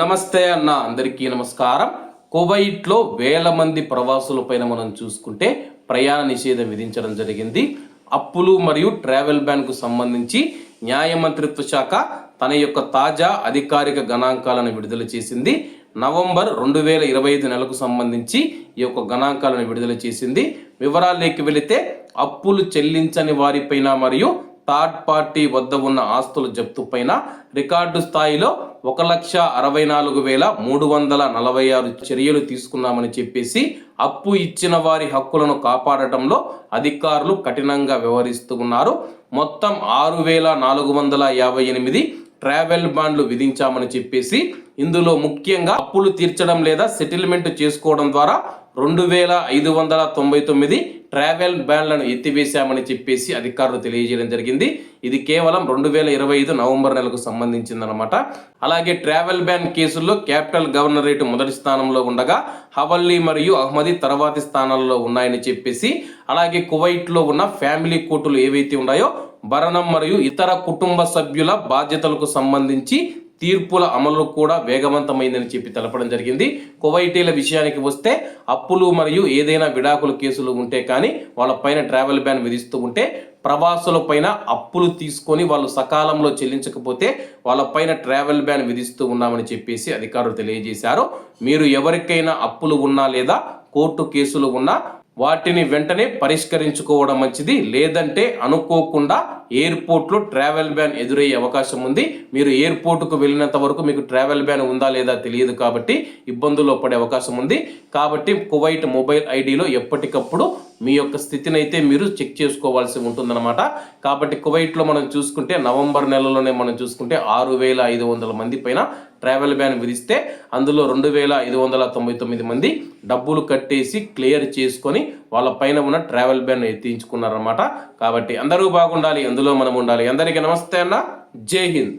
నమస్తే అన్న అందరికీ నమస్కారం. కువైట్లో వేల మంది ప్రవాసులపైన మనం చూసుకుంటే ప్రయాణ నిషేధం విధించడం జరిగింది. అప్పులు మరియు ట్రావెల్ బ్యాన్కు సంబంధించి న్యాయ మంత్రిత్వ శాఖ తన యొక్క తాజా అధికారిక గణాంకాలను విడుదల చేసింది. నవంబర్ రెండు వేల ఇరవై ఐదు నెలకు సంబంధించి ఈ యొక్క గణాంకాలను విడుదల చేసింది. వివరాల్లోకి వెళితే అప్పులు చెల్లించని వారిపైన మరియు థర్డ్ పార్టీ వద్ద ఉన్న ఆస్తుల జప్తు పైన రికార్డు స్థాయిలో ఒక లక్ష అరవై నాలుగు వేల మూడు వందల నలభై ఆరు చర్యలు తీసుకున్నామని చెప్పేసి అప్పు ఇచ్చిన వారి హక్కులను కాపాడటంలో అధికారులు కఠినంగా వ్యవహరిస్తూ ఉన్నారు. మొత్తం ఆరు వేల నాలుగు వందల యాభై ఎనిమిది ట్రావెల్ బాండ్లు విధించామని చెప్పేసి ఇందులో ముఖ్యంగా అప్పులు తీర్చడం లేదా సెటిల్మెంట్ చేసుకోవడం ద్వారా రెండు వేల ఐదు వందల తొంభై తొమ్మిది ట్రావెల్ బ్యాన్లను ఎత్తివేశామని చెప్పేసి అధికారులు తెలియజేయడం జరిగింది. ఇది కేవలం రెండు వేల ఇరవై ఐదు నవంబర్ నెలకు సంబంధించిందనమాట అలాగే ట్రావెల్ బ్యాన్ కేసుల్లో క్యాపిటల్ గవర్నరేట్ మొదటి స్థానంలో ఉండగా హవల్లీ మరియు అహ్మదీ తర్వాతి స్థానాల్లో ఉన్నాయని చెప్పేసి అలాగే కువైట్లో ఉన్న ఫ్యామిలీ కోర్టులు ఏవైతే ఉన్నాయో భరణం మరియు ఇతర కుటుంబ సభ్యుల బాధ్యతలకు సంబంధించి తీర్పుల అమలు కూడా వేగవంతమైందని చెప్పి తెలపడం జరిగింది. కువైటీల విషయానికి వస్తే అప్పులు మరియు ఏదైనా విడాకుల కేసులు ఉంటే కానీ వాళ్ళ పైన ట్రావెల్ బ్యాన్ విధిస్తూ ఉంటే ప్రవాసుల పైన అప్పులు తీసుకొని వాళ్ళు సకాలంలో చెల్లించకపోతే వాళ్ళ పైన ట్రావెల్ బ్యాన్ విధిస్తూ ఉన్నామని చెప్పేసి అధికారులు తెలియజేశారు. మీరు ఎవరికైనా అప్పులు ఉన్నా లేదా కోర్టు కేసులు ఉన్నా వాటిని వెంటనే పరిష్కరించుకోవడం మంచిది. లేదంటే అనుకోకుండా ఎయిర్పోర్ట్లో ట్రావెల్ బ్యాన్ ఎదురయ్యే అవకాశం ఉంది. మీరు ఎయిర్పోర్ట్కు వెళ్ళినంత వరకు మీకు ట్రావెల్ బ్యాన్ ఉందా లేదా తెలియదు కాబట్టి ఇబ్బందుల్లో పడే అవకాశం ఉంది. కాబట్టి కువైట్ మొబైల్ ఐడిలో ఎప్పటికప్పుడు మీ యొక్క స్థితిని అయితే మీరు చెక్ చేసుకోవాల్సి ఉంటుందన్నమాట. కాబట్టి కువైట్లో మనం చూసుకుంటే నవంబర్ నెలలోనే మనం చూసుకుంటే ఆరు వేల ఐదు వందల మంది పైన ట్రావెల్ బ్యాన్ విధిస్తే అందులో రెండు వేల ఐదు వందల తొంభై తొమ్మిది మంది డబ్బులు కట్టేసి క్లియర్ చేసుకొని వాళ్ళ పైన ఉన్న ట్రావెల్ బ్యాన్ ఎత్తించుకున్నారన్నమాట. కాబట్టి అందరూ బాగుండాలి అందులో మనం ఉండాలి. అందరికీ నమస్తే అన్న. జై హింద్.